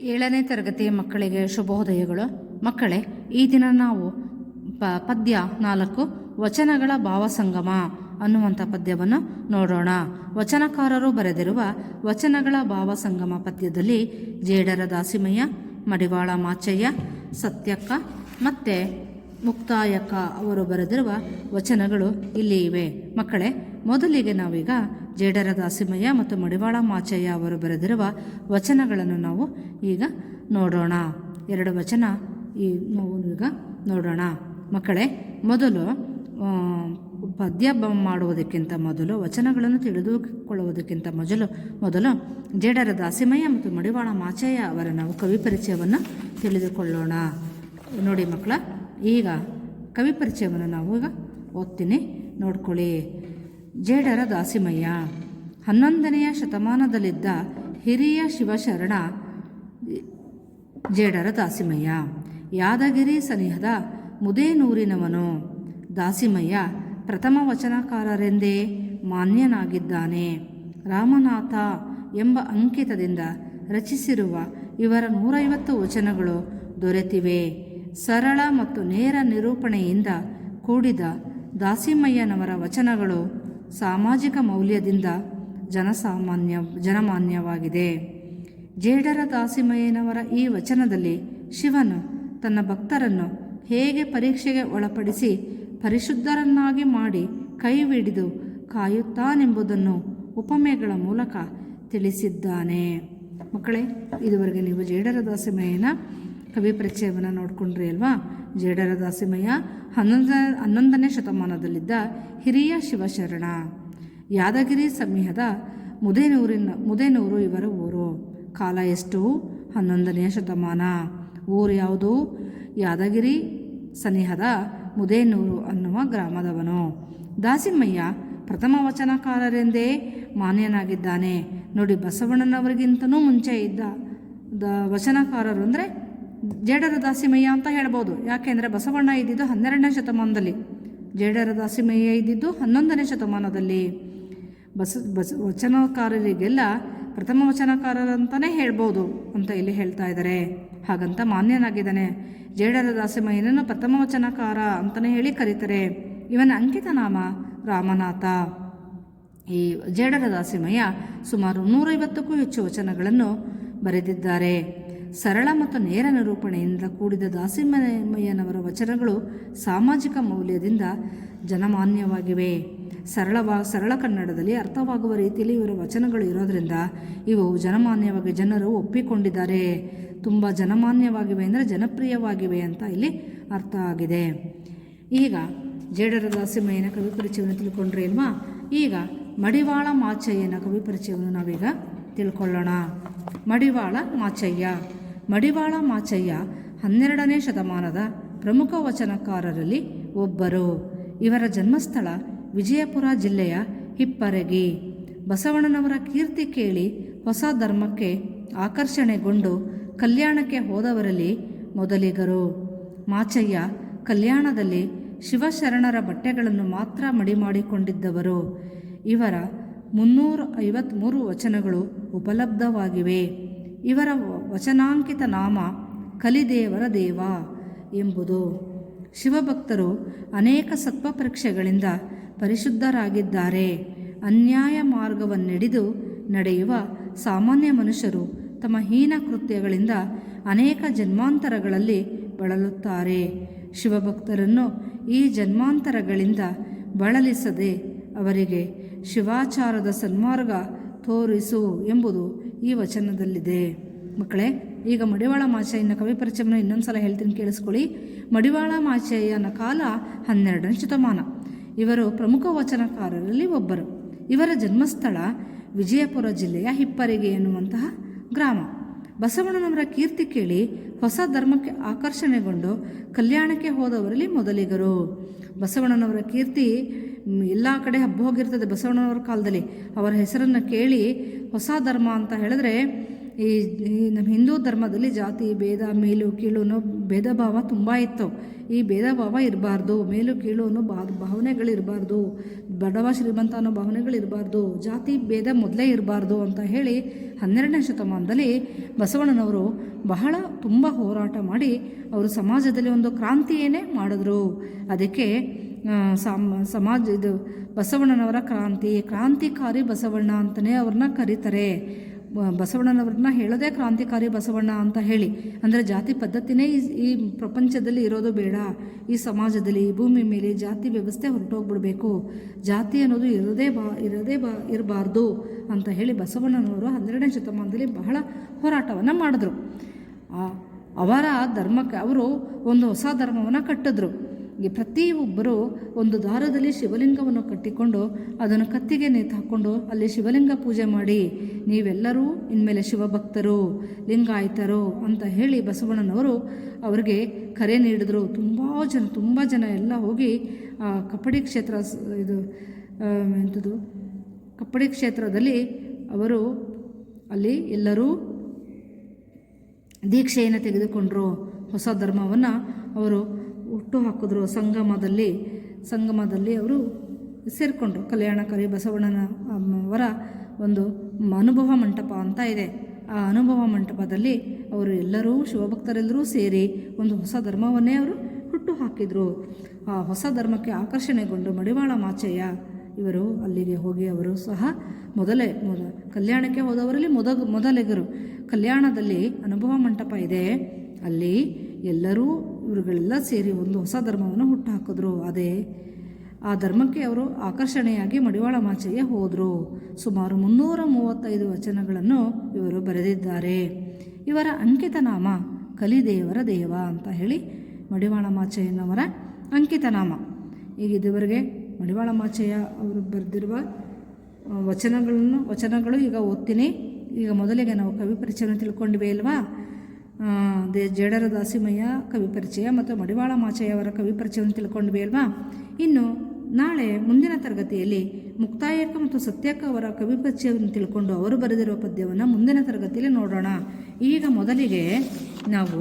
ಏಳನೇ ತರಗತಿಯ ಮಕ್ಕಳಿಗೆ ಶುಭೋದಯಗಳು. ಮಕ್ಕಳೇ, ಈ ದಿನ ನಾವು ಪ, ಪದ್ಯ ನಾಲ್ಕು, ವಚನಗಳ ಭಾವಸಂಗಮ ಅನ್ನುವಂಥ ಪದ್ಯವನ್ನು ನೋಡೋಣ. ವಚನಕಾರರು ಬರೆದಿರುವ ವಚನಗಳ ಭಾವಸಂಗಮ ಪದ್ಯದಲ್ಲಿ ಜೇಡರ ದಾಸಿಮಯ್ಯ, ಮಡಿವಾಳ ಮಾಚಯ್ಯ, ಸತ್ಯಕ್ಕ ಮತ್ತು ಮುಕ್ತಾಯಕ್ಕ ಅವರು ಬರೆದಿರುವ ವಚನಗಳು ಇಲ್ಲಿ ಇವೆ. ಮಕ್ಕಳೇ ಮೊದಲಿಗೆ ನಾವೀಗ ಜೇಡರ ದಾಸಿಮಯ್ಯ ಮತ್ತು ಮಡಿವಾಳ ಮಾಚಯ್ಯ ಅವರು ಬರೆದಿರುವ ವಚನಗಳನ್ನು ನಾವು ಈಗ ನೋಡೋಣ. ಎರಡು ವಚನ ಈ ನಾವು ಈಗ ನೋಡೋಣ. ಮಕ್ಕಳೇ, ಮೊದಲು ಪದ್ಯ ಮಾಡುವುದಕ್ಕಿಂತ ಮೊದಲು, ವಚನಗಳನ್ನು ತಿಳಿದುಕೊಳ್ಳುವುದಕ್ಕಿಂತ ಮೊದಲು ಮೊದಲು ಜೇಡರ ದಾಸಿಮಯ್ಯ ಮತ್ತು ಮಡಿವಾಳ ಮಾಚಯ್ಯ ಅವರ ನಾವು ಕವಿ ಪರಿಚಯವನ್ನು ತಿಳಿದುಕೊಳ್ಳೋಣ. ನೋಡಿ ಮಕ್ಕಳ, ಈಗ ಕವಿ ಪರಿಚಯವನ್ನು ನಾವು ಈಗ ಓದ್ತೀನಿ. ನೋಡ್ಕೊಳ್ಳಿ. ಜೇಡರ ದಾಸಿಮಯ್ಯ. ಹನ್ನೊಂದನೆಯ ಶತಮಾನದಲ್ಲಿದ್ದ ಹಿರಿಯ ಶಿವಶರಣ, ಜೇಡರ ದಾಸಿಮಯ್ಯ. ಯಾದಗಿರಿ ಸನಿಹದ ಮುದೇನೂರಿನವನು. ದಾಸಿಮಯ್ಯ ಪ್ರಥಮ ವಚನಕಾರರೆಂದೇ ಮಾನ್ಯನಾಗಿದ್ದಾನೆ. ರಾಮನಾಥ ಎಂಬ ಅಂಕಿತದಿಂದ ರಚಿಸಿರುವ ಇವರ ನೂರೈವತ್ತು ವಚನಗಳು ದೊರೆತಿವೆ. ಸರಳ ಮತ್ತು ನೇರ ನಿರೂಪಣೆಯಿಂದ ಕೂಡಿದ ದಾಸಿಮಯ್ಯನವರ ವಚನಗಳು ಸಾಮಾಜಿಕ ಮೌಲ್ಯದಿಂದ ಜನಸಾಮಾನ್ಯ, ಜನಮಾನ್ಯವಾಗಿದೆ. ಜೇಡರ ದಾಸಿಮಯ್ಯನವರ ಈ ವಚನದಲ್ಲಿ ಶಿವನು ತನ್ನ ಭಕ್ತರನ್ನು ಹೇಗೆ ಪರೀಕ್ಷೆಗೆ ಒಳಪಡಿಸಿ ಪರಿಶುದ್ಧರನ್ನಾಗಿ ಮಾಡಿ ಕೈಹಿಡಿದು ಕಾಯುತ್ತಾನೆಂಬುದನ್ನು ಉಪಮೆಗಳ ಮೂಲಕ ತಿಳಿಸಿದ್ದಾನೆ. ಮಕ್ಕಳೇ, ಇದುವರೆಗೆ ನೀವು ಜೇಡರ ದಾಸಿಮಯ್ಯನ ಕವಿ ಪರಿಚಯವನ್ನು ನೋಡಿಕೊಂಡ್ರಿ ಅಲ್ವಾ? ಜೇಡರ ದಾಸಿಮಯ್ಯ ಹನ್ನೊಂದ ಹನ್ನೊಂದನೇ ಶತಮಾನದಲ್ಲಿದ್ದ ಹಿರಿಯ ಶಿವಶರಣ. ಯಾದಗಿರಿ ಸಮೀಹದ ಮುದೇನೂರಿನ, ಮುದೇನೂರು ಇವರ ಊರು. ಕಾಲ ಎಷ್ಟು? ಹನ್ನೊಂದನೆಯ ಶತಮಾನ. ಊರು ಯಾವುದು? ಯಾದಗಿರಿ ಸನಿಹದ ಮುದೇನೂರು ಅನ್ನುವ ಗ್ರಾಮದವನು. ದಾಸಿಮಯ್ಯ ಪ್ರಥಮ ವಚನಕಾರರೆಂದೇ ಮಾನ್ಯನಾಗಿದ್ದಾನೆ. ನೋಡಿ ಬಸವಣ್ಣನವರಿಗಿಂತನೂ ಮುಂಚೆ ಇದ್ದ, ದ ವಚನಕಾರರು ಅಂದರೆ ಜೇಡರ ದಾಸಿಮಯ್ಯ ಅಂತ ಹೇಳ್ಬೋದು. ಯಾಕೆಂದರೆ ಬಸವಣ್ಣ ಇದ್ದಿದ್ದು ಹನ್ನೆರಡನೇ ಶತಮಾನದಲ್ಲಿ. ಜೇಡರ ದಾಸಿಮಯ್ಯ ಇದ್ದಿದ್ದು ಹನ್ನೊಂದನೇ ಶತಮಾನದಲ್ಲಿ. ಬಸ ಬಸ, ವಚನಕಾರರಿಗೆಲ್ಲ ಪ್ರಥಮ ವಚನಕಾರರಂತಲೇ ಹೇಳ್ಬೋದು ಅಂತ ಇಲ್ಲಿ ಹೇಳ್ತಾ ಇದ್ದಾರೆ. ಹಾಗಂತ ಮಾನ್ಯನಾಗಿದ್ದಾನೆ. ಜೇಡರ ದಾಸಿಮಯ್ಯನನ್ನು ಪ್ರಥಮ ವಚನಕಾರ ಅಂತಲೇ ಹೇಳಿ ಕರೀತಾರೆ. ಇವನ ಅಂಕಿತ ನಾಮ ರಾಮನಾಥ. ಈ ಜೇಡರ ದಾಸಿಮಯ್ಯ ಸುಮಾರು ನೂರೈವತ್ತಕ್ಕೂ ಹೆಚ್ಚು ವಚನಗಳನ್ನು ಬರೆದಿದ್ದಾರೆ. ಸರಳ ಮತ್ತು ನೇರ ನಿರೂಪಣೆಯಿಂದ ಕೂಡಿದ ದಾಸಿಮಯ್ಯನವರ ವಚನಗಳು ಸಾಮಾಜಿಕ ಮೌಲ್ಯದಿಂದ ಜನಮಾನ್ಯವಾಗಿವೆ. ಸರಳವಾ, ಸರಳ ಕನ್ನಡದಲ್ಲಿ ಅರ್ಥವಾಗುವ ರೀತಿಯಲ್ಲಿ ಇವರ ವಚನಗಳು ಇರೋದರಿಂದ ಇವು ಜನಮಾನ್ಯವಾಗಿ ಜನರು ಒಪ್ಪಿಕೊಂಡಿದ್ದಾರೆ. ತುಂಬ ಜನಮಾನ್ಯವಾಗಿವೆ ಅಂದರೆ ಜನಪ್ರಿಯವಾಗಿವೆ ಅಂತ ಇಲ್ಲಿ ಅರ್ಥ ಆಗಿದೆ. ಈಗ ಜೇಡರ ದಾಸಿಮಯ್ಯನ ಕವಿ ಪರಿಚಯವನ್ನು ತಿಳ್ಕೊಂಡ್ರೆ ಇಲ್ವಾ ಈಗ ಮಡಿವಾಳ ಮಾಚಯ್ಯನ ಕವಿ ಪರಿಚಯವನ್ನು ನಾವೀಗ ತಿಳ್ಕೊಳ್ಳೋಣ. ಮಡಿವಾಳ ಮಾಚಯ್ಯ. ಮಡಿವಾಳ ಮಾಚಯ್ಯ ಹನ್ನೆರಡನೇ ಶತಮಾನದ ಪ್ರಮುಖ ವಚನಕಾರರಲ್ಲಿ ಒಬ್ಬರು. ಇವರ ಜನ್ಮಸ್ಥಳ ವಿಜಯಪುರ ಜಿಲ್ಲೆಯ ಹಿಪ್ಪರಗಿ. ಬಸವಣ್ಣನವರ ಕೀರ್ತಿ ಕೇಳಿ ಹೊಸ ಧರ್ಮಕ್ಕೆ ಆಕರ್ಷಣೆಗೊಂಡು ಕಲ್ಯಾಣಕ್ಕೆ ಹೋದವರಲ್ಲಿ ಮೊದಲಿಗರು. ಮಾಚಯ್ಯ ಕಲ್ಯಾಣದಲ್ಲಿ ಶಿವಶರಣರ ಬಟ್ಟೆಗಳನ್ನು ಮಾತ್ರ ಮಡಿ ಮಾಡಿಕೊಂಡಿದ್ದವರು ಇವರ ಮುನ್ನೂರ ಐವತ್ತ್ಮೂರು ವಚನಗಳು ಉಪಲಬ್ಧವಾಗಿವೆ. ಇವರ ವಚನಾಂಕಿತ ನಾಮ ಕಲಿದೇವರ ದೇವ ಎಂಬುದು. ಶಿವಭಕ್ತರು ಅನೇಕ ಸತ್ವ ಪರೀಕ್ಷೆಗಳಿಂದ ಪರಿಶುದ್ಧರಾಗಿದ್ದಾರೆ. ಅನ್ಯಾಯ ಮಾರ್ಗವನ್ನಿಡಿದು ನಡೆಯುವ ಸಾಮಾನ್ಯ ಮನುಷ್ಯರು ತಮ್ಮ ಹೀನ ಕೃತ್ಯಗಳಿಂದ ಅನೇಕ ಜನ್ಮಾಂತರಗಳಲ್ಲಿ ಬಳಲುತ್ತಾರೆ. ಶಿವಭಕ್ತರನ್ನು ಈ ಜನ್ಮಾಂತರಗಳಿಂದ ಬಳಲಿಸದೆ ಅವರಿಗೆ ಶಿವಾಚಾರದ ಸನ್ಮಾರ್ಗ ತೋರಿಸು ಎಂಬುದು ಈ ವಚನದಲ್ಲಿದೆ. ಮಕ್ಕಳೇ, ಈಗ ಮಡಿವಾಳ ಮಾಚಯ್ಯನ ಕವಿ ಪರಿಚಯವನ್ನು ಇನ್ನೊಂದು ಸಲ ಹೇಳ್ತೀನಿ ಕೇಳಿಸ್ಕೊಳ್ಳಿ. ಮಡಿವಾಳ ಮಾಚಯ್ಯನ ಕಾಲ ಹನ್ನೆರಡನೇ ಶತಮಾನ. ಇವರು ಪ್ರಮುಖ ವಚನಕಾರರಲ್ಲಿ ಒಬ್ಬರು. ಇವರ ಜನ್ಮಸ್ಥಳ ವಿಜಯಪುರ ಜಿಲ್ಲೆಯ ಹಿಪ್ಪರಿಗೆ ಎನ್ನುವಂತಹ ಗ್ರಾಮ. ಬಸವಣ್ಣನವರ ಕೀರ್ತಿ ಕೇಳಿ ಹೊಸ ಧರ್ಮಕ್ಕೆ ಆಕರ್ಷಣೆಗೊಂಡು ಕಲ್ಯಾಣಕ್ಕೆ ಹೋದವರಲ್ಲಿ ಮೊದಲಿಗರು. ಬಸವಣ್ಣನವರ ಕೀರ್ತಿ ಎಲ್ಲ ಕಡೆ ಹಬ್ಬ ಹೋಗಿರ್ತದೆ ಬಸವಣ್ಣನವರ ಕಾಲದಲ್ಲಿ. ಅವರ ಹೆಸರನ್ನು ಕೇಳಿ ಹೊಸ ಧರ್ಮ ಅಂತ ಹೇಳಿದ್ರೆ ಈ ನಮ್ಮ ಹಿಂದೂ ಧರ್ಮದಲ್ಲಿ ಜಾತಿ, ಭೇದ, ಮೇಲು, ಕೀಳು ಅನ್ನೋ ಭೇದ ಭಾವ ತುಂಬ ಇತ್ತು. ಈ ಭೇದ ಭಾವ ಇರಬಾರ್ದು, ಮೇಲು, ಕೀಳು ಅನ್ನೋ ಬಾ, ಭಾವನೆಗಳಿರಬಾರ್ದು, ಬಡವ, ಶ್ರೀಮಂತ ಅನ್ನೋ ಭಾವನೆಗಳಿರಬಾರ್ದು, ಜಾತಿ, ಭೇದ ಮೊದಲೇ ಇರಬಾರ್ದು ಅಂತ ಹೇಳಿ ಹನ್ನೆರಡನೇ ಶತಮಾನದಲ್ಲಿ ಬಸವಣ್ಣನವರು ಬಹಳ ತುಂಬ ಹೋರಾಟ ಮಾಡಿ ಅವರು ಸಮಾಜದಲ್ಲಿ ಒಂದು ಕ್ರಾಂತಿಯೇನೇ ಮಾಡಿದ್ರು. ಅದಕ್ಕೆ ಸಮ, ಸಮಾಜ ಇದು ಬಸವಣ್ಣನವರ ಕ್ರಾಂತಿ, ಕ್ರಾಂತಿಕಾರಿ ಬಸವಣ್ಣ ಅಂತಲೇ ಅವ್ರನ್ನ ಕರೀತಾರೆ. ಬಸವಣ್ಣನವ್ರನ್ನ ಹೇಳೋದೇ ಕ್ರಾಂತಿಕಾರಿ ಬಸವಣ್ಣ ಅಂತ ಹೇಳಿ. ಅಂದರೆ ಜಾತಿ ಪದ್ಧತಿನೇ ಈ ಈ ಪ್ರಪಂಚದಲ್ಲಿ ಇರೋದು ಬೇಡ. ಈ ಸಮಾಜದಲ್ಲಿ ಈ ಭೂಮಿ ಮೇಲೆ ಜಾತಿ ವ್ಯವಸ್ಥೆ ಹೊರಟೋಗ್ಬಿಡ್ಬೇಕು. ಜಾತಿ ಅನ್ನೋದು ಇರೋದೇ ಬಾ ಇರೋದೇ ಬಾ, ಇರಬಾರ್ದು ಅಂತ ಹೇಳಿ ಬಸವಣ್ಣನವರು ಹನ್ನೆರಡನೇ ಶತಮಾನದಲ್ಲಿ ಬಹಳ ಹೋರಾಟವನ್ನು ಮಾಡಿದ್ರು. ಅವರ ಧರ್ಮಕ್ಕೆ, ಅವರು ಒಂದು ಹೊಸ ಧರ್ಮವನ್ನು ಕಟ್ಟಿದ್ರು. ಪ್ರತಿಯೊಬ್ಬರು ಒಂದು ದಾರದಲ್ಲಿ ಶಿವಲಿಂಗವನ್ನು ಕಟ್ಟಿಕೊಂಡು ಅದನ್ನು ಕತ್ತಿಗೆ ನೇತು ಹಾಕ್ಕೊಂಡು ಅಲ್ಲಿ ಶಿವಲಿಂಗ ಪೂಜೆ ಮಾಡಿ, ನೀವೆಲ್ಲರೂ ಇನ್ಮೇಲೆ ಶಿವಭಕ್ತರು, ಲಿಂಗಾಯತರು ಅಂತ ಹೇಳಿ ಬಸವಣ್ಣನವರು ಅವರಿಗೆ ಕರೆ ನೀಡಿದರು. ತುಂಬ ಜನ ತುಂಬ ಜನ ಎಲ್ಲ ಹೋಗಿ ಆ ಕಪ್ಪಡಿ ಕ್ಷೇತ್ರ ಇದು ಎಂಥದ್ದು ಕಪ್ಪಡಿ ಕ್ಷೇತ್ರದಲ್ಲಿ ಅವರು ಅಲ್ಲಿ ಎಲ್ಲರೂ ದೀಕ್ಷೆಯನ್ನು ತೆಗೆದುಕೊಂಡರು. ಹೊಸ ಧರ್ಮವನ್ನು ಅವರು ಹುಟ್ಟು ಹಾಕಿದ್ರು. ಸಂಗಮದಲ್ಲಿ ಸಂಗಮದಲ್ಲಿ ಅವರು ಸೇರಿಕೊಂಡ್ರು. ಕಲ್ಯಾಣಕಾರಿ ಬಸವಣ್ಣನ ಅವರ ಒಂದು ಅನುಭವ ಮಂಟಪ ಅಂತ ಇದೆ. ಆ ಅನುಭವ ಮಂಟಪದಲ್ಲಿ ಅವರು ಎಲ್ಲರೂ, ಶಿವಭಕ್ತರೆಲ್ಲರೂ ಸೇರಿ ಒಂದು ಹೊಸ ಧರ್ಮವನ್ನೇ ಅವರು ಹುಟ್ಟು ಹಾಕಿದರು. ಆ ಹೊಸ ಧರ್ಮಕ್ಕೆ ಆಕರ್ಷಣೆಗೊಂಡು ಮಡಿವಾಳ ಮಾಚಯ್ಯ ಇವರು ಅಲ್ಲಿಗೆ ಹೋಗಿ ಅವರು ಸಹ ಮೊದಲೇ, ಮೊದ, ಕಲ್ಯಾಣಕ್ಕೆ ಹೋದವರಲ್ಲಿ ಮೊದ, ಮೊದಲಿಗರು. ಕಲ್ಯಾಣದಲ್ಲಿ ಅನುಭವ ಮಂಟಪ ಇದೆ. ಅಲ್ಲಿ ಎಲ್ಲರೂ ಇವರುಗಳೆಲ್ಲ ಸೇರಿ ಒಂದು ಹೊಸ ಧರ್ಮವನ್ನು ಹುಟ್ಟುಹಾಕಿದ್ರು. ಅದೇ ಆ ಧರ್ಮಕ್ಕೆ ಅವರು ಆಕರ್ಷಣೆಯಾಗಿ ಮಡಿವಾಳ ಮಾಚೆಗೆ ಹೋದರು. ಸುಮಾರು ಮುನ್ನೂರ ಮೂವತ್ತೈದು ವಚನಗಳನ್ನು ಇವರು ಬರೆದಿದ್ದಾರೆ. ಇವರ ಅಂಕಿತ ನಾಮ ಕಲಿದೇವರ ದೇವ ಅಂತ ಹೇಳಿ ಮಡಿವಾಳ ಮಾಚಯ್ಯನವರ ಅಂಕಿತ ನಾಮ. ಈಗ ಇದುವರೆಗೆ ಮಡಿವಾಳ ಮಾಚಯ್ಯ ಅವರು ಬರೆದಿರುವ ವಚನಗಳನ್ನು, ವಚನಗಳು ಈಗ ಓದ್ತೀನಿ. ಈಗ ಮೊದಲಿಗೆ ನಾವು ಕವಿ ಪರಿಚಯವನ್ನು ತಿಳ್ಕೊಂಡಿವೆ ಅಲ್ವಾ? ಜೇಡರ ದಾಸಿಮಯ್ಯ ಕವಿ ಪರಿಚಯ ಮತ್ತು ಮಡಿವಾಳ ಮಾಚಯ್ಯವರ ಕವಿ ಪರಿಚಯವನ್ನು ತಿಳ್ಕೊಂಡ್ವಿ ಅಲ್ವಾ? ಇನ್ನು ನಾಳೆ ಮುಂದಿನ ತರಗತಿಯಲ್ಲಿ ಮುಕ್ತಾಯಕ್ಕ ಮತ್ತು ಸತ್ಯಕ್ಕ ಅವರ ಕವಿ ಪರಿಚಯವನ್ನು ತಿಳ್ಕೊಂಡು ಅವರು ಬರೆದಿರುವ ಪದ್ಯವನ್ನು ಮುಂದಿನ ತರಗತಿಯಲ್ಲಿ ನೋಡೋಣ. ಈಗ ಮೊದಲಿಗೆ ನಾವು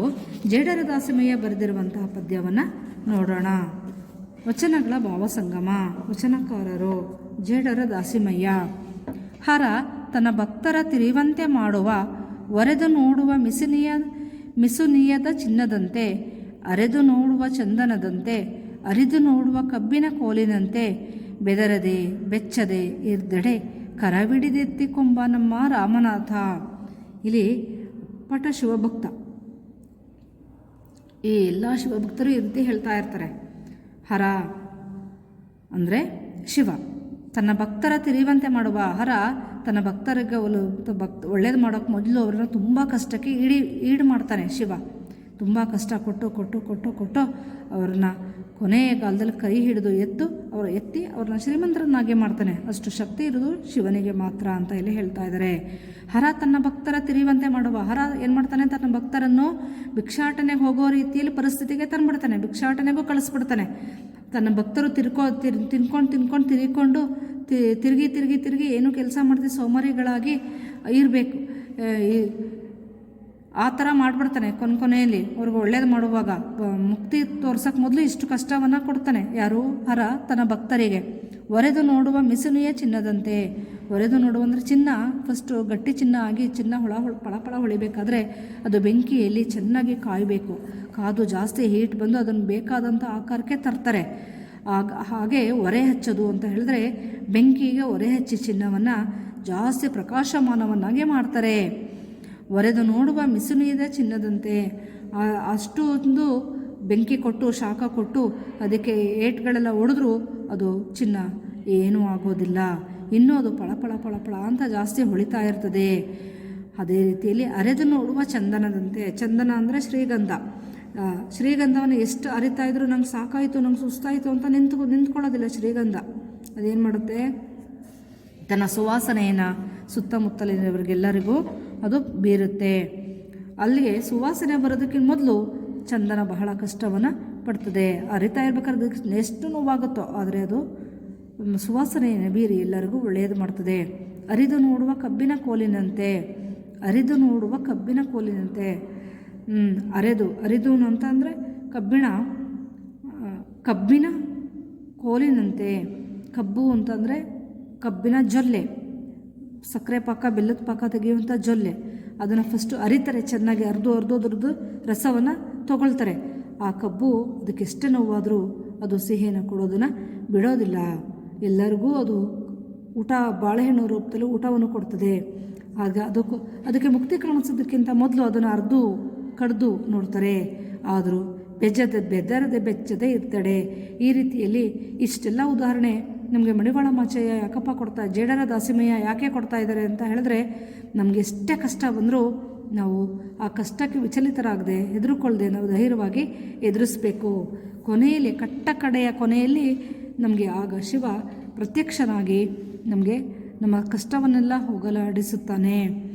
ಜೇಡರ ದಾಸಿಮಯ್ಯ ಬರೆದಿರುವಂತಹ ಪದ್ಯವನ್ನು ನೋಡೋಣ. ವಚನಗಳ ಭಾವಸಂಗಮ ವಚನಕಾರರು ಜೇಡರ ದಾಸಿಮಯ್ಯ. ಹರ ತನ್ನ ಭಕ್ತರ ತಿರಿವಂತೆ ಮಾಡುವ, ಒರೆದು ನೋಡುವ ಮಿಸುನಿಯ ಮಿಸುನಿಯದ ಚಿನ್ನದಂತೆ, ಅರೆದು ನೋಡುವ ಚಂದನದಂತೆ, ಅರಿದು ನೋಡುವ ಕಬ್ಬಿನ ಕೋಲಿನಂತೆ, ಬೆದರದೆ, ಬೆಚ್ಚದೆ ಇರ್ದಡೆ ಕರವಿಡಿದೆತ್ತಿಕೊಂಬ ನಮ್ಮ ರಾಮನಾಥ. ಇಲ್ಲಿ ಪಟ ಶಿವಭಕ್ತ. ಈ ಎಲ್ಲ ಶಿವಭಕ್ತರು ಈ ಹೇಳ್ತಾ ಇರ್ತಾರೆ. ಹರ ಅಂದರೆ ಶಿವ. ತನ್ನ ಭಕ್ತರ ತಿರಿಯುವಂತೆ ಮಾಡುವ ಆಹಾರ ತನ್ನ ಭಕ್ತರಿಗೆ ಒಲು ಭಕ್ತ ಒಳ್ಳೇದು ಮಾಡೋಕ್ಕೆ ಮೊದಲು ಅವ್ರನ್ನ ತುಂಬ ಕಷ್ಟಕ್ಕೆ ಈಡಿ ಈಡು ಮಾಡ್ತಾನೆ ಶಿವ. ತುಂಬ ಕಷ್ಟ ಕೊಟ್ಟು ಕೊಟ್ಟು ಕೊಟ್ಟು ಕೊಟ್ಟು ಅವ್ರನ್ನ ಕೊನೆಯ ಕಾಲದಲ್ಲಿ ಕೈ ಹಿಡಿದು ಎತ್ತು ಅವರ ಎತ್ತಿ ಅವ್ರನ್ನ ಶ್ರೀಮಂತರನ್ನಾಗೆ ಮಾಡ್ತಾನೆ. ಅಷ್ಟು ಶಕ್ತಿ ಇರೋದು ಶಿವನಿಗೆ ಮಾತ್ರ ಅಂತ ಇಲ್ಲಿ ಹೇಳ್ತಾ ಇದ್ದಾರೆ ಹರ ತನ್ನ ಭಕ್ತರ ತಿರಿಯುವಂತೆ ಮಾಡುವ ಹರ ಏನು ಮಾಡ್ತಾನೆ ತನ್ನ ಭಕ್ತರನ್ನು ಭಿಕ್ಷಾಟನೆಗೆ ಹೋಗೋ ರೀತಿಯಲ್ಲಿ ಪರಿಸ್ಥಿತಿಗೆ ತಂದುಬಿಡ್ತಾನೆ. ಭಿಕ್ಷಾಟನೆಗೂ ಕಳಿಸ್ಬಿಡ್ತಾನೆ. ತನ್ನ ಭಕ್ತರು ತಿರ್ಕೋ, ತಿರ್, ತಿನ್ಕೊಂಡು ತಿನ್ಕೊಂಡು ತಿರ್ಕೊಂಡು ತಿ- ತಿರುಗಿ ತಿರುಗಿ ತಿರುಗಿ ಏನು ಕೆಲಸ ಮಾಡದೆ ಸೋಮಾರಿಗಳಾಗಿ ಇರಬೇಕು. ಆ ಥರ ಮಾಡಿಬಿಡ್ತಾನೆ ಕೊನೆ ಕೊನೆಯಲ್ಲಿ. ಅವ್ರಿಗೆ ಒಳ್ಳೇದು ಮಾಡುವಾಗ ಮುಕ್ತಿ ತೋರ್ಸೋಕ್ಕೆ ಮೊದಲು ಇಷ್ಟು ಕಷ್ಟವನ್ನು ಕೊಡ್ತಾನೆ. ಯಾರು ಹರ ತನ್ನ ಭಕ್ತರಿಗೆ. ಒರೆದು ನೋಡುವ ಮಿಸುನಿಯ ಚಿನ್ನದಂತೆ. ಒರೆದು ನೋಡುವ ಅಂದರೆ ಚಿನ್ನ ಫಸ್ಟು ಗಟ್ಟಿ ಚಿನ್ನ ಆಗಿ ಚಿನ್ನ ಹೊಳ ಹುಳ ಪಳ ಪಳ ಹೊಳಿಬೇಕಾದ್ರೆ ಅದು ಬೆಂಕಿಯಲ್ಲಿ ಚೆನ್ನಾಗಿ ಕಾಯಬೇಕು. ಕಾದು ಜಾಸ್ತಿ ಹೀಟ್ ಬಂದು ಅದನ್ನು ಬೇಕಾದಂಥ ಆಕಾರಕ್ಕೆ ತರ್ತಾರೆ. ಆಗ, ಹಾಗೆ ಒರೆ ಹಚ್ಚೋದು ಅಂತ ಹೇಳಿದ್ರೆ ಬೆಂಕಿಗೆ ಒರೆ ಹಚ್ಚಿ ಚಿನ್ನವನ್ನು ಜಾಸ್ತಿ ಪ್ರಕಾಶಮಾನವನ್ನಾಗಿ ಮಾಡ್ತಾರೆ. ಒರೆದು ನೋಡುವ ಮಿಸುನಿಯದ ಚಿನ್ನದಂತೆ. ಅಷ್ಟೊಂದು ಬೆಂಕಿ ಕೊಟ್ಟು, ಶಾಖ ಕೊಟ್ಟು ಅದಕ್ಕೆ ಏಟ್ಗಳೆಲ್ಲ ಹೊಡೆದ್ರೂ ಅದು ಚಿನ್ನ ಏನೂ ಆಗೋದಿಲ್ಲ. ಇನ್ನೂ ಅದು ಪಳಪಳ ಪಳಪಳ ಅಂತ ಜಾಸ್ತಿ ಹೊಳಿತಾ ಇರ್ತದೆ. ಅದೇ ರೀತಿಯಲ್ಲಿ ಅರೆದು ನೋಡುವ ಚಂದನದಂತೆ, ಚಂದನ ಅಂದರೆ ಶ್ರೀಗಂಧ. ಶ್ರೀಗಂಧವನ್ನು ಎಷ್ಟು ಅರಿತಾ ಇದ್ರೂ ನಂಗೆ ಸಾಕಾಯಿತು, ನಂಗೆ ಸುಸ್ತಾಯಿತು ಅಂತ ನಿಂತು ನಿಂತ್ಕೊಳ್ಳೋದಿಲ್ಲ ಶ್ರೀಗಂಧ. ಅದೇನು ಮಾಡುತ್ತೆ? ತನ್ನ ಸುವಾಸನೆಯನ್ನು ಸುತ್ತಮುತ್ತಲಿನವರಿಗೆಲ್ಲರಿಗೂ ಅದು ಬೀರುತ್ತೆ. ಅಲ್ಲಿಗೆ ಸುವಾಸನೆ ಬರೋದಕ್ಕಿಂತ ಮೊದಲು ಚಂದನ ಬಹಳ ಕಷ್ಟವನ್ನು ಪಡ್ತದೆ. ಅರಿತಾ ಇರ್ಬೇಕಾದ್ರೆ ಎಷ್ಟು ನೋವಾಗುತ್ತೋ, ಆದರೆ ಅದು ಸುವಾಸನೆಯನ್ನು ಬೀರಿ ಎಲ್ಲರಿಗೂ ಒಳ್ಳೆಯದು ಮಾಡ್ತದೆ. ಅರಿದು ನೋಡುವ ಕಬ್ಬಿನ ಕೋಲಿನಂತೆ. ಅರಿದು ನೋಡುವ ಕಬ್ಬಿನ ಕೋಲಿನಂತೆ. ಅರೆದು, ಅರಿದು ಅಂತ ಅಂದರೆ ಕಬ್ಬಿಣ ಕಬ್ಬಿನ ಕೋಲಿನಂತೆ. ಕಬ್ಬು ಅಂತಂದರೆ ಕಬ್ಬಿನ ಜೊಲ್ಲೆ. ಸಕ್ಕರೆ ಪಾಕ, ಬೆಲ್ಲದ ಪಾಕ ತೆಗೆಯುವಂಥ ಜೊಲ್ಲೆ. ಅದನ್ನು ಫಸ್ಟು ಅರಿತಾರೆ, ಚೆನ್ನಾಗಿ ಅರ್ದು ಅರ್ದು ಅದ್ರದ್ದು ರಸವನ್ನು ತಗೊಳ್ತಾರೆ. ಆ ಕಬ್ಬು ಅದಕ್ಕೆ ಎಷ್ಟೇ ನೋವಾದರೂ ಅದು ಸಿಹಿಯನ್ನು ಕೊಡೋದನ್ನು ಬಿಡೋದಿಲ್ಲ. ಎಲ್ಲರಿಗೂ ಅದು ಊಟ, ಬಾಳೆಹಣ್ಣು ರೂಪದಲ್ಲಿ ಊಟವನ್ನು ಕೊಡ್ತದೆ. ಆಗ ಅದಕ್ಕೂ, ಅದಕ್ಕೆ ಮುಕ್ತಿ ಕಾಣಿಸೋದಕ್ಕಿಂತ ಮೊದಲು ಅದನ್ನು ಅರ್ದು, ಕಡ್ದು ನೋಡ್ತಾರೆ. ಆದರೂ ಬೆಜ್ಜದ, ಬೆದರದೆ, ಬೆಚ್ಚದೆ ಇರ್ತಡೆ ಈ ರೀತಿಯಲ್ಲಿ ಇಷ್ಟೆಲ್ಲ ಉದಾಹರಣೆ ನಮಗೆ ಮಣಿವಾಳ ಮಾಚಯ್ಯ ಯಾಕಪ್ಪ ಕೊಡ್ತಾ, ಜೇಡರ ದಾಸಿಮಯ್ಯ ಯಾಕೆ ಕೊಡ್ತಾ ಇದ್ದಾರೆ ಅಂತ ಹೇಳಿದ್ರೆ, ನಮಗೆ ಎಷ್ಟೇ ಕಷ್ಟ ಬಂದರೂ ನಾವು ಆ ಕಷ್ಟಕ್ಕೆ ವಿಚಲಿತರಾಗದೆ, ಹೆದರುಕೊಳ್ಳದೆ ನಾವು ಧೈರ್ಯವಾಗಿ ಎದುರಿಸಬೇಕು. ಕೊನೆಯಲ್ಲಿ, ಕಟ್ಟ ಕಡೆಯ ಕೊನೆಯಲ್ಲಿ ನಮಗೆ ಆಗ ಶಿವ ಪ್ರತ್ಯಕ್ಷನಾಗಿ ನಮಗೆ ನಮ್ಮ ಕಷ್ಟವನ್ನೆಲ್ಲ ಹೋಗಲಾಡಿಸುತ್ತಾನೆ.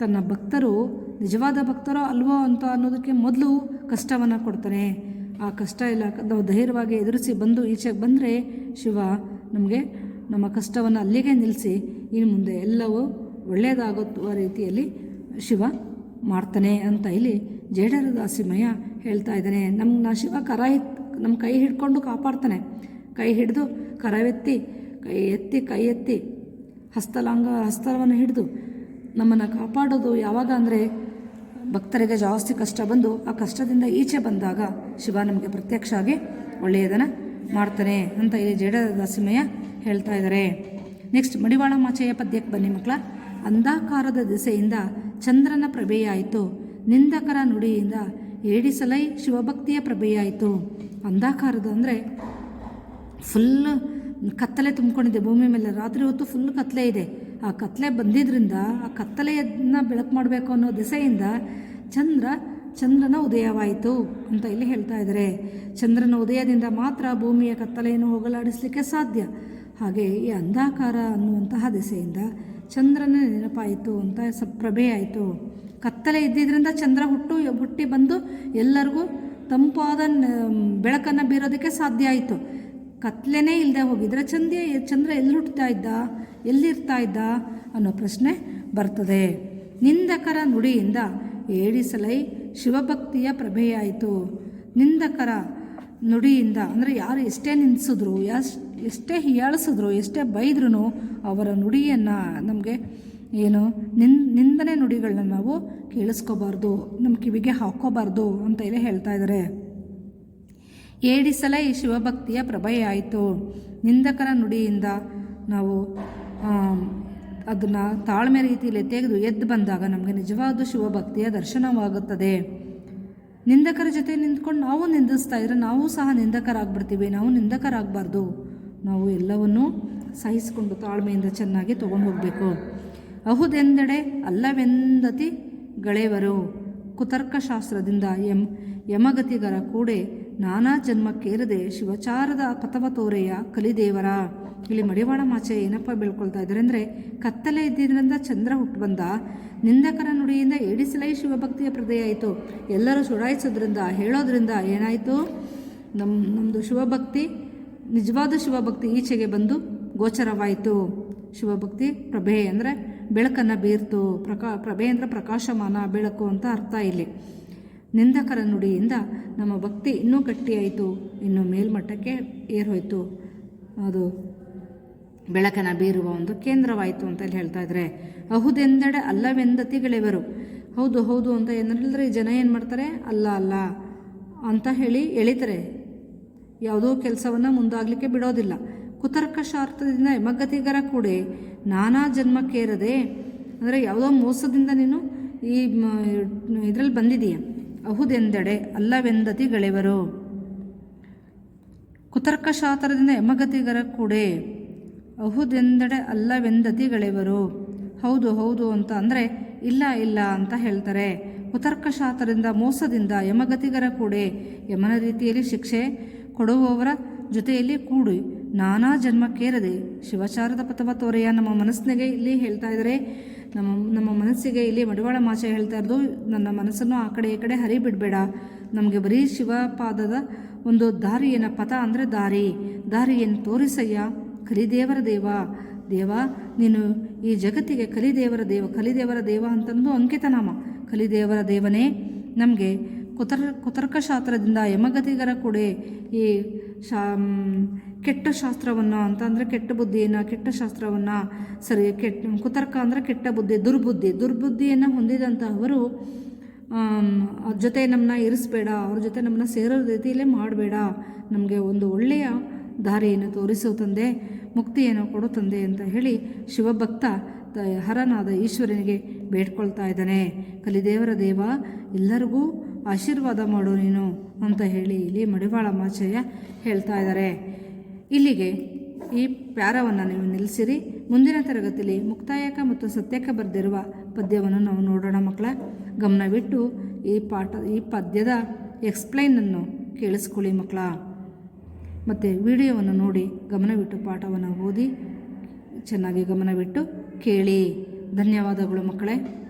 ತನ್ನ ಭಕ್ತರು ನಿಜವಾದ ಭಕ್ತರೋ ಅಲ್ವೋ ಅಂತ ಅನ್ನೋದಕ್ಕೆ ಮೊದಲು ಕಷ್ಟವನ್ನು ಕೊಡ್ತಾನೆ. ಆ ಕಷ್ಟ ಎಲ್ಲ ನಾವು ಧೈರ್ಯವಾಗಿ ಎದುರಿಸಿ ಬಂದು ಈಚೆಗೆ ಬಂದರೆ ಶಿವ ನಮಗೆ ನಮ್ಮ ಕಷ್ಟವನ್ನು ಅಲ್ಲಿಗೆ ನಿಲ್ಲಿಸಿ ಇನ್ನು ಮುಂದೆ ಎಲ್ಲವೂ ಒಳ್ಳೆಯದಾಗುವ ರೀತಿಯಲ್ಲಿ ಶಿವ ಮಾಡ್ತಾನೆ ಅಂತ ಇಲ್ಲಿ ಜೇಡರ ದಾಸಿಮಯ್ಯ ಹೇಳ್ತಾ ಇದ್ದಾನೆ. ನಮ್ಮ ಶಿವ ಕರ ನಮ್ಮ ಕೈ ಹಿಡ್ಕೊಂಡು ಕಾಪಾಡ್ತಾನೆ. ಕೈ ಹಿಡಿದು ಕರವೆತ್ತಿ, ಕೈ ಎತ್ತಿ ಕೈ ಎತ್ತಿ ಹಸ್ತಲಾಂಗ ಹಸ್ತವನ್ನು ಹಿಡಿದು ನಮ್ಮನ್ನು ಕಾಪಾಡೋದು ಯಾವಾಗ ಅಂದರೆ ಭಕ್ತರಿಗೆ ಜಾಸ್ತಿ ಕಷ್ಟ ಬಂದು ಆ ಕಷ್ಟದಿಂದ ಈಚೆ ಬಂದಾಗ ಶಿವ ನಮಗೆ ಪ್ರತ್ಯಕ್ಷ ಆಗಿ ಒಳ್ಳೆಯದನ್ನು ಮಾಡ್ತಾನೆ ಅಂತ ಇಲ್ಲಿ ಜೇಡ ದಾಸಿಮಯ್ಯ ಹೇಳ್ತಾ ಇದ್ದಾರೆ ನೆಕ್ಸ್ಟ್ ಮಡಿವಾಳ ಮಾಚೆಯ ಪದ್ಯಕ್ಕೆ ಬನ್ನಿ ಮಕ್ಕಳ. ಅಂಧಾಕಾರದ ದಿಸೆಯಿಂದ ಚಂದ್ರನ ಪ್ರಭೆಯಾಯಿತು. ನಿಂದಕರ ನುಡಿಯಿಂದ ಏಡಿಸಲೈ ಶಿವಭಕ್ತಿಯ ಪ್ರಭೆಯಾಯಿತು. ಅಂಧಾಕಾರದ ಅಂದರೆ ಫುಲ್ ಕತ್ತಲೆ ತುಂಬಿಕೊಂಡಿದೆ. ಭೂಮಿ ಮೇಲೆ ರಾತ್ರಿ ಹೊತ್ತು ಫುಲ್ ಕತ್ತಲೆ ಇದೆ. ಆ ಕತ್ತಲೆ ಬಂದಿದ್ದರಿಂದ ಆ ಕತ್ತಲೆಯನ್ನ ಬೆಳಕು ಮಾಡಬೇಕು ಅನ್ನೋ ದಿಸೆಯಿಂದ ಚಂದ್ರ ಚಂದ್ರನ ಉದಯವಾಯಿತು ಅಂತ ಇಲ್ಲಿ ಹೇಳ್ತಾ ಇದ್ದಾರೆ. ಚಂದ್ರನ ಉದಯದಿಂದ ಮಾತ್ರ ಭೂಮಿಯ ಕತ್ತಲೆಯನ್ನು ಹೋಗಲಾಡಿಸಲಿಕ್ಕೆ ಸಾಧ್ಯ. ಹಾಗೆ ಈ ಅಂಧಾಕಾರ ಅನ್ನುವಂತಹ ದಿಸೆಯಿಂದ ಚಂದ್ರನ ನೆನಪಾಯಿತು ಅಂತ ಸಪ್ರಭೆ ಪ್ರಭೆಯಾಯಿತು ಕತ್ತಲೆ ಇದ್ದಿದ್ದರಿಂದ ಚಂದ್ರ ಹುಟ್ಟು, ಹುಟ್ಟಿ ಬಂದು ಎಲ್ಲರಿಗೂ ತಂಪಾದ ಬೆಳಕನ್ನು ಬೀರೋದಕ್ಕೆ ಸಾಧ್ಯ ಆಯಿತು. ಕತ್ಲೆನೇ ಇಲ್ಲದೆ ಹೋಗಿದ್ರೆ ಚಂದ್ರ ಚಂದ್ರ ಎಲ್ಲಿ ಹುಟ್ಟುತ್ತಾ ಇದ್ದ? ಎಲ್ಲಿರ್ತಾ ಇದ್ದ? ಅನ್ನೋ ಪ್ರಶ್ನೆ ಬರ್ತದೆ. ನಿಂದಕರ ನುಡಿಯಿಂದ ಏಡಿಸಲೈ ಶಿವಭಕ್ತಿಯ ಪ್ರಭೆಯಾಯಿತು. ನಿಂದಕರ ನುಡಿಯಿಂದ ಅಂದರೆ ಯಾರು ಎಷ್ಟೇ ನಿಂದಿಸಿದ್ರು, ಯಾಸ್ ಎಷ್ಟೇ ಹೀಯಾಳಿಸಿದ್ರು, ಎಷ್ಟೇ ಬೈದ್ರೂ ಅವರ ನುಡಿಯನ್ನು ನಮಗೆ ಏನು ನಿನ್ ನಿಂದನೆ ನುಡಿಗಳನ್ನ ನಾವು ಕೇಳಿಸ್ಕೋಬಾರ್ದು ನಮ್ಮ ಕಿವಿಗೆ ಹಾಕ್ಕೋಬಾರ್ದು ಅಂತ ಇಲ್ಲಿ ಹೇಳ್ತಾ ಇದ್ದಾರೆ ಏಡಿಸಲೇ ಈ ಶಿವಭಕ್ತಿಯ ಪ್ರಭೆಯಾಯಿತು. ನಿಂದಕರ ನುಡಿಯಿಂದ ನಾವು ಅದನ್ನು ತಾಳ್ಮೆ ರೀತಿಯಲ್ಲಿ ತೆಗೆದು ಎದ್ದು ಬಂದಾಗ ನಮಗೆ ನಿಜವಾದ ಶಿವಭಕ್ತಿಯ ದರ್ಶನವಾಗುತ್ತದೆ. ನಿಂದಕರ ಜೊತೆ ನಿಂತ್ಕೊಂಡು ನಾವು ನಿಂದಿಸ್ತಾ ಇದ್ರೆ ನಾವು ಸಹ ನಿಂದಕರಾಗ್ಬಿಡ್ತೀವಿ. ನಾವು ನಿಂದಕರಾಗಬಾರ್ದು. ನಾವು ಎಲ್ಲವನ್ನೂ ಸಹಿಸಿಕೊಂಡು ತಾಳ್ಮೆಯಿಂದ ಚೆನ್ನಾಗಿ ತೊಗೊಂಡು ಹೋಗಬೇಕು. ಅಹುದೆಂದೆಡೆ ಅಲ್ಲವೆಂದತಿ ಗಳೆವರು ಕುತರ್ಕಶಾಸ್ತ್ರದಿಂದ ಯಮ್ ಯಮಗತಿಗರ ಕೂಡೆ ನಾನಾ ಜನ್ಮಕ್ಕೇರದೆ ಶಿವಚಾರದ ಪಥವ ತೋರೆಯ ಕಲಿದೇವರ. ಇಲ್ಲಿ ಮಡಿವಾಳ ಮಾಚೆ ಏನಪ್ಪ ಬೆಳ್ಕೊಳ್ತಾ ಇದ್ದಾರೆ ಅಂದರೆ, ಕತ್ತಲೆ ಇದ್ದಿದ್ರಿಂದ ಚಂದ್ರ ಹುಟ್ಟು ಬಂದ, ನಿಂದಕರ ನುಡಿಯಿಂದ ಏಡಿಸಲೈ ಶಿವಭಕ್ತಿಯ ಪ್ರದಯ ಆಯಿತು. ಎಲ್ಲರೂ ಸುಡಾಯಿಸೋದ್ರಿಂದ ಹೇಳೋದ್ರಿಂದ ಏನಾಯಿತು? ನಮ್ಮ ನಮ್ಮದು ಶಿವಭಕ್ತಿ, ನಿಜವಾದ ಶಿವಭಕ್ತಿ ಈಚೆಗೆ ಬಂದು ಗೋಚರವಾಯಿತು. ಶಿವಭಕ್ತಿ ಪ್ರಭೆ ಅಂದರೆ ಬೆಳಕನ್ನು ಬೀರ್ತು. ಪ್ರಕಾ, ಪ್ರಭೆ ಅಂದರೆ ಪ್ರಕಾಶಮಾನ ಬೆಳಕು ಅಂತ ಅರ್ಥ ಇಲ್ಲಿ. ನಿಂದಕರ ನುಡಿಯಿಂದ ನಮ್ಮ ಭಕ್ತಿ ಇನ್ನೂ ಗಟ್ಟಿಯಾಯಿತು, ಇನ್ನು ಮೇಲ್ಮಟ್ಟಕ್ಕೆ ಏರೋಯಿತು ಅದು ಬೆಳಕನ ಬೀರುವ ಒಂದು ಕೇಂದ್ರವಾಯಿತು ಅಂತ ಹೇಳಿ ಹೇಳ್ತಾ ಇದ್ದಾರೆ ಅಹುದೆಂದೆಡೆ ಅಲ್ಲವೆಂದತಿಗಳೆವರು. ಹೌದು ಹೌದು ಅಂತ ಏನಂದ್ರೆ ಈ ಜನ ಏನು ಮಾಡ್ತಾರೆ? ಅಲ್ಲ ಅಲ್ಲ, ಅಂತ ಹೇಳಿ ಎಳಿತಾರೆ. ಯಾವುದೋ ಕೆಲಸವನ್ನು ಮುಂದಾಗಲಿಕ್ಕೆ ಬಿಡೋದಿಲ್ಲ. ಕುತರ್ಕಶಾಸ್ತ್ರದಿಂದ ಯಮಗತಿಗರ ಕೂಡ ನಾನಾ ಜನ್ಮಕ್ಕೇರದೆ, ಅಂದರೆ ಯಾವುದೋ ಮೋಸದಿಂದ ನೀನು ಈ ಇದರಲ್ಲಿ ಬಂದಿದೀಯ. ಅಹುದೆಂದೆಡೆ ಅಲ್ಲವೆಂದತಿ ಗೆಳೆವರು ಕುತರ್ಕಶಾಸ್ತ್ರದಿಂದ ಯಮಗತಿಗರ ಕೂಡೆ ಅಹುದೆಂದೆಡೆ ಅಲ್ಲವೆಂದತಿ ಗೆಳೆವರು ಹೌದು ಹೌದು ಅಂತ ಅಂದರೆ ಇಲ್ಲ ಇಲ್ಲ ಅಂತ ಹೇಳ್ತಾರೆ. ಕುತರ್ಕಶಾಸ್ತ್ರದಿಂದ ಮೋಸದಿಂದ ಯಮಗತಿಗರ ಕೂಡೆ ಯಮನ ರೀತಿಯಲ್ಲಿ ಶಿಕ್ಷೆ ಕೊಡುವವರ ಜೊತೆಯಲ್ಲಿ ಕೂಡಿ. ನಾನಾ ಜನ್ಮಕ್ಕೇರದೆ ಶಿವಚಾರದ ಪಥವ ತೋರೆಯ ನಮ್ಮ ಮನಸ್ಸಿಗೆ ಇಲ್ಲಿ ಹೇಳ್ತಾ ಇದ್ದಾರೆ. ನಮ್ಮ ನಮ್ಮ ಮನಸ್ಸಿಗೆ ಇಲ್ಲಿ ಮಡಿವಾಳ ಮಾಚ ಹೇಳ್ತಾ ಇರೋದು, ನನ್ನ ಮನಸ್ಸನ್ನು ಆ ಕಡೆ ಈ ಕಡೆ ಹರಿ ಬಿಡಬೇಡ ನಮಗೆ ಬರೀ ಶಿವಪಾದದ ಒಂದು ದಾರಿಯನ್ನ ಪಥ ಅಂದರೆ ದಾರಿ. ದಾರಿಯನ್ನು ತೋರಿಸಯ್ಯ, ಕಲಿದೇವರ ದೇವ. ದೇವ, ನೀನು ಈ ಜಗತ್ತಿಗೆ ಕಲಿದೇವರ ದೇವ ಕಲಿದೇವರ ದೇವ ಅಂತಂದು ಅಂಕಿತನಾಮ. ಕಲಿದೇವರ ದೇವನೇ, ನಮಗೆ ಕುತರ್, ಕುತರ್ಕಶಾಸ್ತ್ರದಿಂದ ಯಮಗತಿಗರ ಕೂಡೆ. ಈ ಶಾ ಕೆಟ್ಟ ಶಾಸ್ತ್ರವನ್ನು ಅಂತಂದರೆ ಕೆಟ್ಟ ಬುದ್ಧಿಯನ್ನು, ಕೆಟ್ಟ ಶಾಸ್ತ್ರವನ್ನು ಸರಿ, ಕೆಟ್ಟ ಕುತರ್ಕ ಅಂದರೆ ಕೆಟ್ಟ ಬುದ್ಧಿ, ದುರ್ಬುದ್ಧಿ. ದುರ್ಬುದ್ಧಿಯನ್ನು ಹೊಂದಿದಂತಹವರು ಜೊತೆ ನಮ್ಮನ್ನ ಇರಿಸ್ಬೇಡ, ಅವ್ರ ಜೊತೆ ನಮ್ಮನ್ನ ಸೇರೋ ರೀತಿಯಲ್ಲೇ ಮಾಡಬೇಡ. ನಮಗೆ ಒಂದು ಒಳ್ಳೆಯ ದಾರಿಯನ್ನು ತೋರಿಸೋ ತಂದೆ, ಮುಕ್ತಿಯನ್ನು ಕೊಡು ತಂದೆ ಅಂತ ಹೇಳಿ ಶಿವಭಕ್ತ ಹರನಾದ ಈಶ್ವರನಿಗೆ ಬೇಡ್ಕೊಳ್ತಾ ಇದ್ದಾನೆ. ಕಲಿದೇವರ ದೇವ, ಎಲ್ಲರಿಗೂ ಆಶೀರ್ವಾದ ಮಾಡು ನೀನು ಅಂತ ಹೇಳಿ ಇಲ್ಲಿ ಮಡಿವಾಳ ಮಾಚಯ್ಯ ಹೇಳ್ತಾ ಇದ್ದಾರೆ. ಇಲ್ಲಿಗೆ ಈ ಪ್ಯಾರವನ್ನು ನೀವು ನಿಲ್ಲಿಸಿರಿ. ಮುಂದಿನ ತರಗತಿಯಲ್ಲಿ ಮುಕ್ತಾಯಕ ಮತ್ತು ಸತ್ಯಕ ಬರೆದಿರುವ ಪದ್ಯವನ್ನು ನಾವು ನೋಡೋಣ ಮಕ್ಕಳ. ಗಮನವಿಟ್ಟು ಈ ಪಾಠ, ಈ ಪದ್ಯದ ಎಕ್ಸ್ಪ್ಲೈನನ್ನು ಕೇಳಿಸ್ಕೊಳ್ಳಿ ಮಕ್ಕಳ. ಮತ್ತು ವಿಡಿಯೋವನ್ನು ನೋಡಿ ಗಮನವಿಟ್ಟು ಪಾಠವನ್ನು ಓದಿ, ಚೆನ್ನಾಗಿ ಗಮನವಿಟ್ಟು ಕೇಳಿ. ಧನ್ಯವಾದಗಳು ಮಕ್ಕಳೇ.